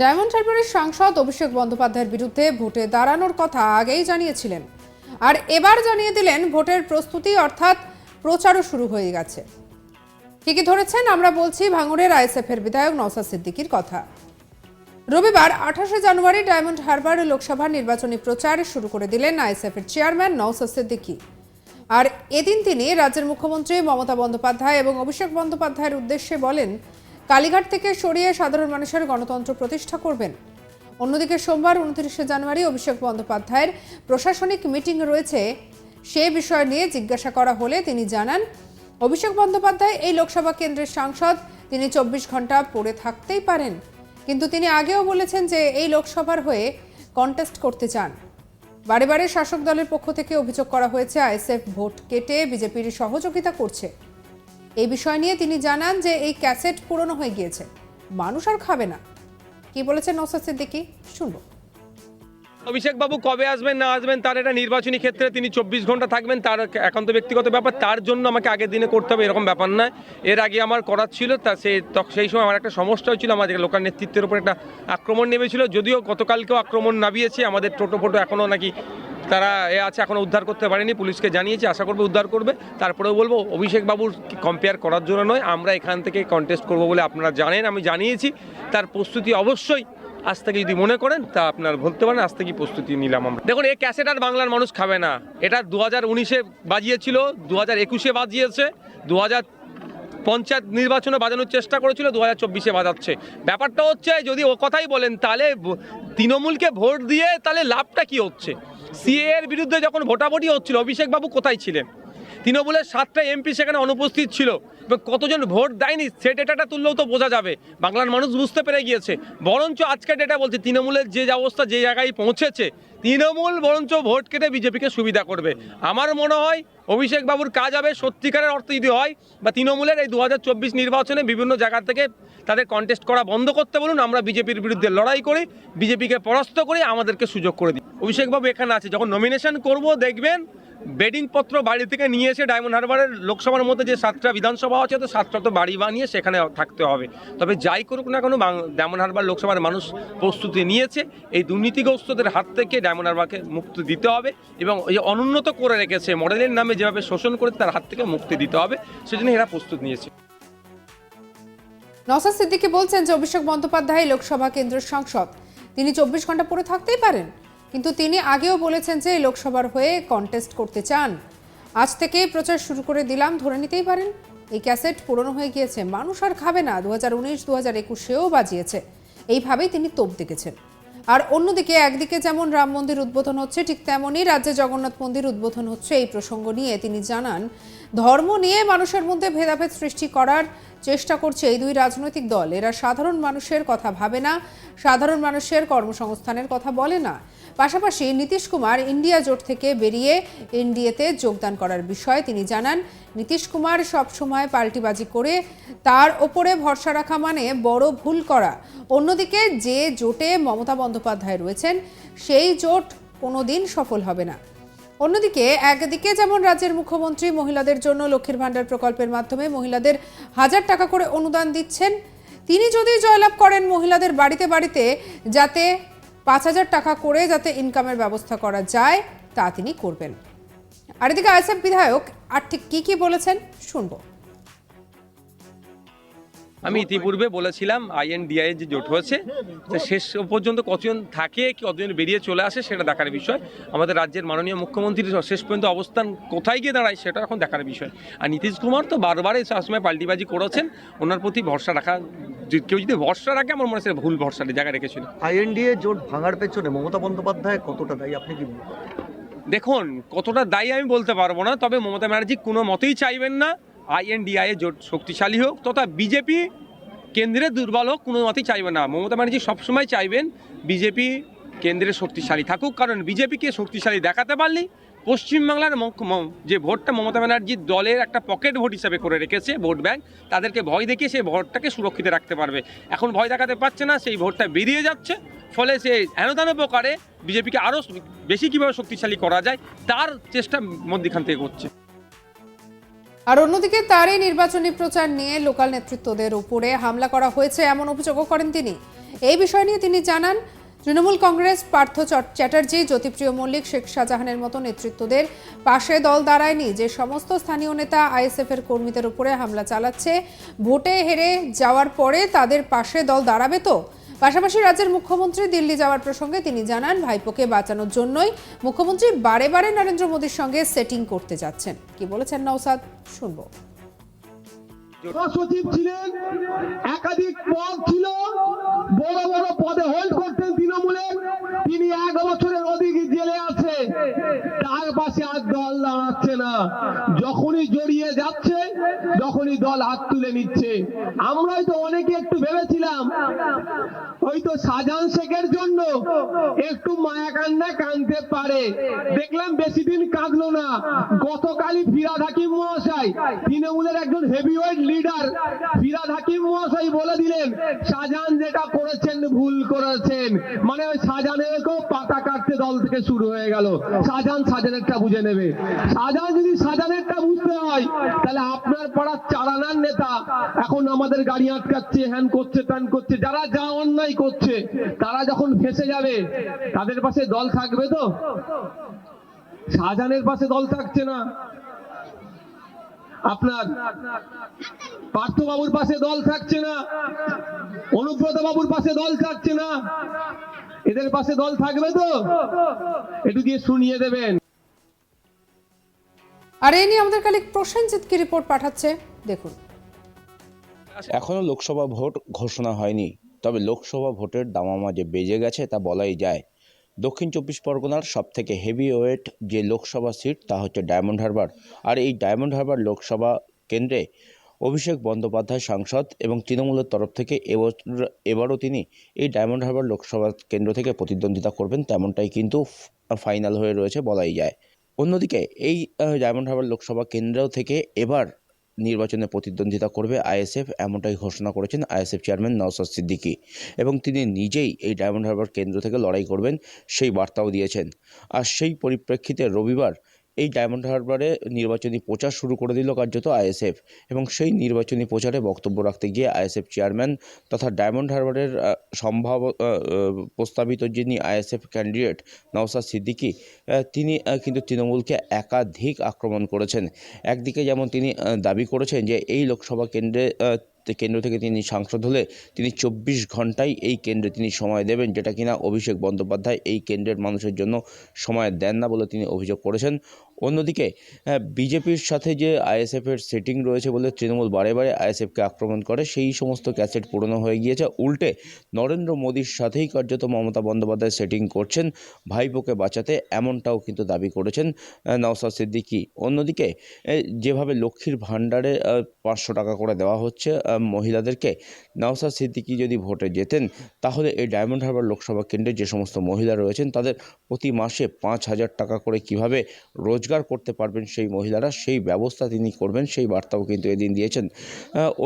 Diamond হারবারের সাংসদ অভিষেক বন্দ্যোপাধ্যায়ের বিরুদ্ধে ভোটে দাঁড়ানোর কথা আগেই জানিয়েছিলেন। আর এবার জানিয়ে দিলেন, ভোটের প্রস্তুতি অর্থাৎ প্রচারও শুরু হয়ে গেছে। ঠিকই ধরেছেন, আমরা বলছি ভাঙড়ের আইএসএফ এর বিধায়ক নওসাদ সিদ্দিকির কথা। রবিবার আঠাশে জানুয়ারি ডায়মন্ড হারবার লোকসভা নির্বাচনী প্রচার শুরু করে দিলেন আইএসএফ এর চেয়ারম্যান নওসাদ সিদ্দিকি। আর এদিন তিনি রাজ্যের মুখ্যমন্ত্রী মমতা বন্দ্যোপাধ্যায় এবং অভিষেক বন্দ্যোপাধ্যায়ের উদ্দেশ্যে বলেন কালীঘাট থেকে সরিয়ে সাধারণ মানুষের গণতন্ত্র প্রতিষ্ঠা করবেন। অন্যদিকে সোমবার উনত্রিশে জানুয়ারি অভিষেক বন্দ্যোপাধ্যায়ের প্রশাসনিক মিটিং রয়েছে। সে বিষয় নিয়ে জিজ্ঞাসা করা হলে তিনি জানান, অভিষেক বন্দ্যোপাধ্যায় এই লোকসভা কেন্দ্রের সাংসদ, তিনি চব্বিশ ঘণ্টা পড়ে থাকতেই পারেন। কিন্তু তিনি আগেও বলেছেন যে এই লোকসভার হয়ে কন্টেস্ট করতে চান। বারে বারে শাসক দলের পক্ষ থেকে অভিযোগ করা হয়েছে, আইএসএফ ভোট কেটে বিজেপির সহযোগিতা করছে। এই বিষয় নিয়ে তিনি জানান যে এই ক্যাসেট পুরনো হয়ে গিয়েছে। মানুষ আর খাবে না। কি বলেছেন নৌসাদ সিদ্দিকি? শুনব। অভিষেক বাবু কবে আসবেন, না আসবেন, তার এটা নির্বাচনী ক্ষেত্রে তিনি চব্বিশ ঘণ্টা থাকবেন, তার একান্ত ব্যক্তিগত ব্যাপার, তার জন্য আমাকে আগের দিনে করতে হবে, এরকম ব্যাপার নয় এর আগে আমার করার ছিল, তা তখ- সেই সময় আমার একটা সমস্যা হয়েছিল আমাদের লোকাল নেতৃত্বের উপর একটা আক্রমণ নেমেছিল, যদিও গতকালকেও আক্রমণ নামিয়েছে, আমাদের টোটো ফোটো এখনও নাকি তারা এ আছে এখনও উদ্ধার করতে পারেনি, পুলিশকে জানিয়েছে, আশা করবে উদ্ধার করবে। তারপরেও বলব অভিষেক বাবুর কম্পেয়ার করার জন্য নয়, আমরা এখান থেকে কন্টেস্ট করব বলে আপনারা জানেন, আমি জানিয়েছি। তার প্রস্তুতি অবশ্যই আজ থেকে যদি মনে করেন, তা আপনার বলতে পারেন, আজ থেকেই প্রস্তুতি নিলাম আমরা। দেখুন এই ক্যাসেট আর বাংলার মানুষ খাবে না। এটা দু হাজার উনিশে বাজিয়েছিল, দু হাজার একুশে বাজিয়েছে, দু হাজার পঞ্চায়েত নির্বাচনে বাজানোর চেষ্টা করেছিল দু হাজার চব্বিশে বাজাচ্ছে। ব্যাপারটা হচ্ছে, যদি ও কথাই বলেন, তাহলে তৃণমূলকে ভোট দিয়ে তাহলে লাভটা কি হচ্ছে? সিএ এর বিরুদ্ধে যখন ভোটাভুটি হচ্ছিল, অভিষেকবাবু কোথায় ছিলেন? তৃণমূলের সাতটা এমপি সেখানে অনুপস্থিত ছিল। এবং কতজন ভোট দেয়নি সে ডেটাটা তুললেও তো বোঝা যাবে। বাংলার মানুষ বুঝতে পেরে গিয়েছে। বরঞ্চ আজকে ডেটা বলছে, তৃণমূলের যে অবস্থা, যে জায়গায় পৌঁছেছে, তৃণমূল বরঞ্চ ভোট কেটে বিজেপিকে সুবিধা করবে। আমার মনে হয় অভিষেক বাবুর কাজ হবে সত্যিকারের অর্থ যদি হয় বা তৃণমূলের এই দু হাজার চব্বিশ নির্বাচনে বিভিন্ন জায়গা থেকে তাদের কন্টেস্ট করা বন্ধ করতে বলুন, আমরা বিজেপির বিরুদ্ধে লড়াই করি, বিজেপিকে পরাস্ত করি, আমাদেরকে সুযোগ করে দিই অভিষেক বাবু এখানে আছে, যখন নমিনেশন করব, দেখবেন বেডিং পত্র বাড়ি থেকে নিয়ে এসে ডায়মন্ড হারবারের লোকসভার মধ্যে যে সাতটা বিধানসভা আছে, তো সাতটা তো বাড়ি বানিয়ে সেখানে থাকতে হবে। তবে যাই করুক না কেন ডায়মন্ড হারবার লোকসভার মানুষ প্রস্তুতি নিয়েছে। এই দুর্নীতিগ্রস্তদের হাত থেকে ডায়মন্ড হারবারকে মুক্তি দিতে হবে এবং এই অনুন্নত করে রেখেছে মডেলের নামে যেভাবে শোষণ করে তার হাত থেকে মুক্তি দিতে হবে। সেজন্য এরা প্রস্তুত নিয়েছে। নওসাদ সিদ্দিকি বলছেন যে অভিষেক বন্দ্যোপাধ্যায় লোকসভা কেন্দ্রের সাংসদ। তিনি চব্বিশ ঘণ্টা পরে থাকতেই পারেন। কিন্তু তিনি আগেও বলেছেন যে লোকসভার হয়ে কন্টেস্ট করতে চান। আজ থেকেই প্রচার শুরু করে দিলাম, ধরে নিতেই পারেন। এই ক্যাসেট পুরনো হয়ে গিয়েছে, মানুষ আর খাবে না দু হাজার উনিশ দু হাজার একুশেও বাজিয়েছে। এইভাবেই তিনি তোপ দেখেছেন। আর অন্যদিকে একদিকে যেমন রাম মন্দির উদ্বোধন হচ্ছে, ঠিক তেমনই রাজ্যে জগন্নাথ মন্দির উদ্বোধন হচ্ছে। এই প্রসঙ্গ নিয়ে তিনি জানান, ধর্ম নিয়ে মানুষের মধ্যে ভেদাভেদ সৃষ্টি করার চেষ্টা করছে এই দুই রাজনৈতিক দল। এরা সাধারণ মানুষের কথা ভাবে না, সাধারণ মানুষের কর্মসংস্থানের কথা বলে না। পাশাপাশি নীতিশ কুমার ইন্ডিয়া জোট থেকে বেরিয়ে এনডিএতে যোগদান করার বিষয়ে তিনি জানান, নীতিশ কুমার সবসময় পাল্টিবাজি করে, তার ওপরে ভরসা রাখা মানে বড় ভুল করা। অন্যদিকে যে জোটে মমতা বন্দ্যোপাধ্যায় রয়েছেন, সেই জোট কোনোদিন সফল হবে না। অন্যদিকে একদিকে যেমন রাজ্যের মুখ্যমন্ত্রী মহিলাদের জন্য লক্ষ্মীর ভাণ্ডার প্রকল্পের মাধ্যমে মহিলাদের হাজার টাকা করে অনুদান দিচ্ছেন, তিনি যদি জয়লাভ করেন মহিলাদের বাড়িতে বাড়িতে, যাতে পাঁচ হাজার টাকা করে যাতে ইনকামের ব্যবস্থা করা যায়, তা তিনি করবেন। আর এদিকে আইএসএফ বিধায়ক আর ঠিক কী কী বলেছেন শুনব। আমি ইতিপূর্বে বলেছিলাম আইএনডিআই যে জোট হয়েছে শেষ পর্যন্ত কতজন থাকে কি কতজন বেরিয়ে চলে আসে সেটা দেখার বিষয়। আমাদের রাজ্যের মাননীয় মুখ্যমন্ত্রীর শেষ পর্যন্ত অবস্থান কোথায় গিয়ে দাঁড়ায় সেটা এখন দেখার বিষয়। আর নীতিশ কুমার তো বারবার এই সবসময় পাল্টিবাজি করেছেন ওনার প্রতি ভরসা রাখা কেউ যদি ভরসা রাখে আমার মনে হয় ভুল ভরসার জায়গায় রেখেছিল। আইএনডিএ জোট ভাঙার পেছনে মমতা বন্দ্যোপাধ্যায় কতটা দায়ী আপনি কি দেখুন কতটা দায়ী আমি বলতে পারব না তবে মমতা ব্যানার্জি কোনো মতেই চাইবেন না আইএনডিআই জোট শক্তিশালী হোক তথা বিজেপি কেন্দ্রে দুর্বল হোক, কোনো মতেই চাইবেন না। মমতা ব্যানার্জি সবসময় চাইবেন বিজেপি কেন্দ্রে শক্তিশালী থাকুক, কারণ বিজেপিকে শক্তিশালী দেখাতে পারলেই পশ্চিমবাংলার যে ভোটটা মমতা ব্যানার্জির দলের একটা পকেট ভোট হিসাবে করে রেখেছে, ভোট ব্যাংক, তাদেরকে ভয় দেখিয়ে সেই ভোটটাকে সুরক্ষিত রাখতে পারবে। এখন ভয় দেখাতে পারছে না, সেই ভোটটা বেরিয়ে যাচ্ছে, ফলে সে হেনতেন প্রকারে বিজেপিকে আরও বেশি কীভাবে শক্তিশালী করা যায়, তার চেষ্টা মধ্যখান থেকে করছে আর অন্যদিকে তারই নির্বাচনী প্রচার নিয়ে লোকাল নেতৃত্বদের উপরে হামলা করা হয়েছে এমন অভিযোগও করেন তিনি। এই বিষয় নিয়ে তিনি জানান, তৃণমূল কংগ্রেস পার্থ চ্যাটার্জি, জ্যোতিপ্রিয় মল্লিক, শেখ শাহজাহানের মতো নেতৃত্বদের পাশে দল দাঁড়ায়নি। যে সমস্ত স্থানীয় নেতা আইএসএফ এর কর্মীদের উপরে হামলা চালাচ্ছে, ভোটে হেরে যাওয়ার পরে তাদের পাশে দল দাঁড়াবে তো? পাশাপাশি রাজ্যের মুখ্যমন্ত্রী দিল্লি যাওয়ার প্রসঙ্গে তিনি জানান, ভাইপোকে বাঁচানোর জন্যই মুখ্যমন্ত্রী বারে বারে নরেন্দ্র মোদীর সঙ্গে সেটিং করতে যাচ্ছেন। কি বলেছেন নৌসাদ শুনব। সচিব ছিলেন, একাধিক পদ ছিল, বড় বড় পদে হোল্ড করতেন তৃণমূলে, তিনি এক বছরের অধিক জেলে আছে তার পাশে আর দল দাঁড়াচ্ছে না। যখনই জড়িয়ে যাচ্ছে, যখনই দল হাত তুলে নিচ্ছে। আমরাই তো অনেকে একটু ভেবেছিলাম ওই তো শাহজাহান শেখের জন্য একটু মায়া কান্না কানতে পারে। দেখলাম বেশি দিন কাঁদলো না। গতকালই ফিরাদ হাকিম মহাশয়, তৃণমূলের একজন হেভিওয়েট লিডার ফিরাদ হাকিম মহাশয় বলে দিলেন শাহজাহান যেটা করেছেন ভুল করেছেন। মানে ওই শাহজাহানেরকেও পাতা কাটতে দল থেকে শুরু হয়ে গেল। শাহজাহান শাহজাহানেরটা বুঝে নেবে। শাহজাহান যদি শাহজাহানেরটা বুঝতে হয়, তাহলে আপনার পাড়ার চারানার নেতা এখন আমাদের গাড়ি আটকাচ্ছে, হ্যান করছে, ত্যান করছে, যারা যা অন্যায় করছে, তারা যখন ফেসে যাবে, তাদের পাশে দল থাকবে তো? শাহজাহানের পাশে দল থাকছে না। আপনার পার্থ বাবুর পাশে দল থাকছে না। অনুব্রত বাবুর পাশে দল থাকছে না। এদের পাশে দল থাকবে তো? একটু দিয়ে শুনিয়ে দেবেন। আর এই নিয়ে আমাদের কালে প্রসেনজিৎ কি রিপোর্ট পাঠাচ্ছে? দেখুন। এখনও লোকসভা ভোট ঘোষণা হয়নি, তবে লোকসভা ভোটের দামামা যে বেজে গেছে তা বলাই যায়। দক্ষিণ চব্বিশ পরগনার সবথেকে হেভি ওয়েট যে লোকসভা সিট তা হচ্ছে ডায়মন্ড হারবার। আর এই ডায়মন্ড হারবার লোকসভা কেন্দ্রে অভিষেক বন্দ্যোপাধ্যায় সাংসদ এবং তৃণমূলের তরফ থেকে এবছর, এবারও তিনি এই ডায়মন্ড হারবার লোকসভা কেন্দ্র থেকে প্রতিদ্বন্দ্বিতা করবেন, তেমনটাই কিন্তু ফাইনাল হয়ে রয়েছে বলাই যায়। অন্যদিকে এই ডায়মন্ড হারবার লোকসভা কেন্দ্র থেকে এবার নির্বাচনে প্রতিদ্বন্দ্বিতা করবে আইএসএফ এমনটাই ঘোষণা করেছেন আইএসএফ চেয়ারম্যান নওসাদ সিদ্দিকি এবং তিনি নিজেই এই ডায়মন্ড হারবার কেন্দ্র থেকে লড়াই করবেন সেই বার্তাও দিয়েছেন। আর সেই পরিপ্রেক্ষিতে রবিবার এই ডায়মন্ড হারবারে নির্বাচনী প্রচার শুরু করে দিল কার্যত আইএসএফ এবং সেই নির্বাচনী প্রচারে বক্তব্য রাখতে গিয়ে আইএসএফ চেয়ারম্যান তথা ডায়মন্ড হারবারের সম্ভাব প্রস্তাবিত যিনি আইএসএফ ক্যান্ডিডেট নওসাদ সিদ্দিকি তিনি কিন্তু তৃণমূলকে একাধিক আক্রমণ করেছেন। একদিকে যেমন তিনি দাবি করেছেন যে এই লোকসভা কেন্দ্রে কেন্দ্র থেকে তিনি সাংসদ হলে তিনি চব্বিশ ঘন্টায় এই কেন্দ্রে তিনি সময় দেবেন, যেটা কিনা অভিষেক বন্দ্যোপাধ্যায় এই কেন্দ্রের মানুষের জন্য সময় দেন না বলে তিনি অভিযোগ করেছেন। অন্যদিকে বিজেপির সাথে যে আইএসএফের সেটিং রয়েছে বলে তৃণমূল বারে বারে আইএসএফকে আক্রমণ করে সেই সমস্ত ক্যাসেট পুরনো হয়ে গিয়েছে। উল্টে নরেন্দ্র মোদীর সাথেই কার্যত মমতা বন্দ্যোপাধ্যায় সেটিং করছেন ভাইপোকে বাঁচাতে এমনটাও কিন্তু দাবি করেছেন আহ, নওসাদ সিদ্দিকী। অন্যদিকে যেভাবে লক্ষ্মীর ভাণ্ডারে পাঁচশো টাকা করে দেওয়া হচ্ছে মহিলাদেরকে নওসাদ সিদ্দিকী যদি ভোটে যেতেন তাহলে এই ডায়মন্ড হারবার লোকসভা কেন্দ্রে যে সমস্ত মহিলা রয়েছেন তাদের প্রতি মাসে পাঁচ হাজার টাকা করে কীভাবে রোজগার করতে পারবেন সেই মহিলারা, সেই ব্যবস্থা তিনি করবেন, সেই বার্তাও কিন্তু এদিন দিয়েছেন।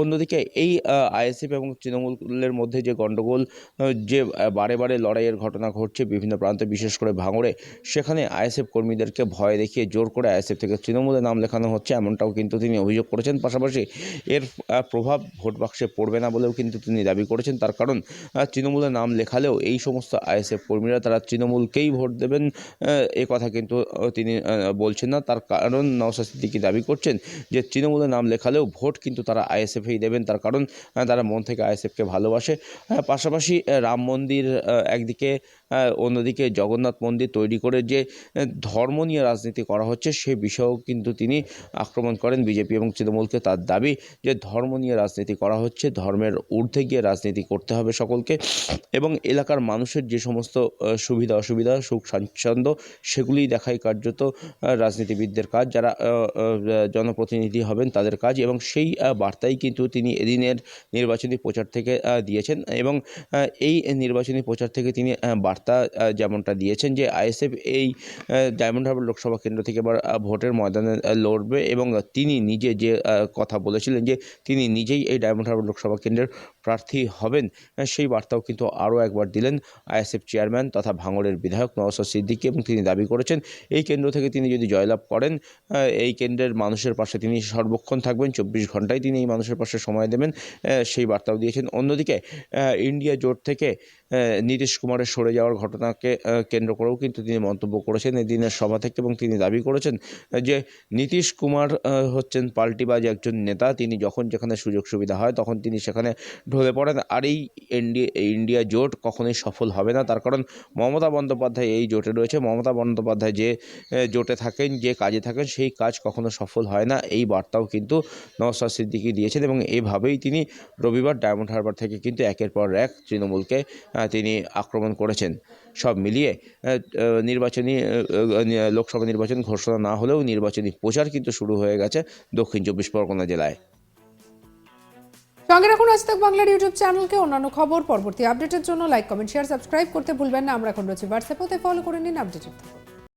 অন্যদিকে এই আইএসএফ এবং তৃণমূলের মধ্যে যে গণ্ডগোল যে বারে বারে লড়াইয়ের ঘটনা ঘটছে বিভিন্ন প্রান্তে, বিশেষ করে ভাঙড়ে, সেখানে আইএসএফ কর্মীদেরকে ভয় দেখিয়ে জোর করে আইএসএফ থেকে তৃণমূলে নাম লেখানো হচ্ছে, এমনটাও কিন্তু তিনি অভিযোগ করেছেন। পাশাপাশি এর প্রভাব ভোট বাক্সে পড়বে না বলেও কিন্তু তিনি দাবি করেছেন। তার কারণ তৃণমূলে নাম লেখালেও এই সমস্ত আইএসএফ কর্মীরা তারা তৃণমূলকেই ভোট দেবেন এ কথা কিন্তু তিনি বলছেন না, তার কারণ নওশাদ সিদ্দিকি দাবি করছেন যে তৃণমূলে নাম লেখালেও ভোট কিন্তু তারা আইএসএফেই দেবেন, তার কারণ তারা মন থেকে আইএসএফকে ভালোবাসে। পাশাপাশি রাম মন্দির একদিকে অন্যদিকে জগন্নাথ মন্দির তৈরি করে যে ধর্ম নিয়ে রাজনীতি করা হচ্ছে সে বিষয়েও কিন্তু তিনি আক্রমণ করেন বিজেপি এবং তৃণমূলকে তার দাবি যে ধর্ম নিয়ে রাজনীতি করা হচ্ছে ধর্মের ঊর্ধ্বে গিয়ে রাজনীতি করতে হবে সকলকে এবং এলাকার মানুষের যে সমস্ত সুবিধা অসুবিধা সুখ স্বাচ্ছন্দ্য সেগুলি দেখাই কার্যত রাজনীতিবিদদের কাজ যারা জনপ্রতিনিধি হবেন তাদের কাজ এবং সেই বার্তাই কিন্তু তিনি এদিনের নির্বাচনী প্রচার থেকে দিয়েছেন এবং এই নির্বাচনী প্রচার থেকে তিনি আহ, বার্তা যেমনটা দিয়েছেন যে আইএসএফ এই ডায়মন্ড হারবার লোকসভা কেন্দ্র থেকে এবার ভোটের ময়দানে লড়বে এবং তিনি নিজে যে কথা বলেছিলেন যে তিনি নিজেই এই ডায়মন্ড হারবার লোকসভা কেন্দ্রের প্রার্থী হবেন। সেই বার্তাও কিন্তু আরও একবার দিলেন আইএসএফ চেয়ারম্যান তথা ভাঙড়ের বিধায়ক নওসাদ সিদ্দিকী এবং তিনি দাবি করেছেন, এই কেন্দ্র থেকে তিনি যদি জয়লাভ করেন এই কেন্দ্রের মানুষের পাশে তিনি সর্বক্ষণ থাকবেন, চব্বিশ ঘন্টায় তিনি এই মানুষের পাশে সময় দেবেন সেই বার্তাও দিয়েছেন। অন্যদিকে ইন্ডিয়া জোট থেকে নীতিশ কুমারের সরে যাওয়ার ঘটনাকে কেন্দ্র করেও কিন্তু তিনি মন্তব্য করেছেন এই দিনের সভা থেকে এবং তিনি দাবি করেছেন যে নীতিশ কুমার হচ্ছেন পাল্টিবাজ একজন নেতা। তিনি যখন যেখানে সুযোগ সুবিধা হয়, তখন তিনি সেখানে ঢলে পড়েন। আর এই ইন্ডিয়া জোট কখনোই সফল হবে না। তার কারণ মমতা বন্দ্যোপাধ্যায় এই জোটে রয়েছে। মমতা বন্দ্যোপাধ্যায় যে জোটে থাকেন, যে কাজে থাকেন, সেই কাজ কখনো সফল হয় না। এই বার্তাও কিন্তু নওসাদ সিদ্দিকি দিয়েছেন এবং এভাবেই তিনি রবিবার ডায়মন্ড হারবার থেকে কিন্তু একের পর এক তৃণমূলকে তিনি আক্রমণ করেছেন। সব মিলিয়ে নির্বাচনী লোকসভা নির্বাচন ঘোষণা না হলেও নির্বাচনী প্রচার কিন্তু শুরু হয়ে গেছে দক্ষিণ চব্বিশ পরগনা জেলায়। সঙ্গে রাখুন আজ তাক বাংলার ইউটিউব চ্যানেলকে। অন্যান্য খবর, পরবর্তী আপডেটের জন্য লাইক কমেন্ট শেয়ার সাবস্ক্রাইব করতে ভুলবেন না। আমরা এখন রয়েছি হোয়াটসঅ্যাপতে ফলো করে নিন আপডেটেড থাকুন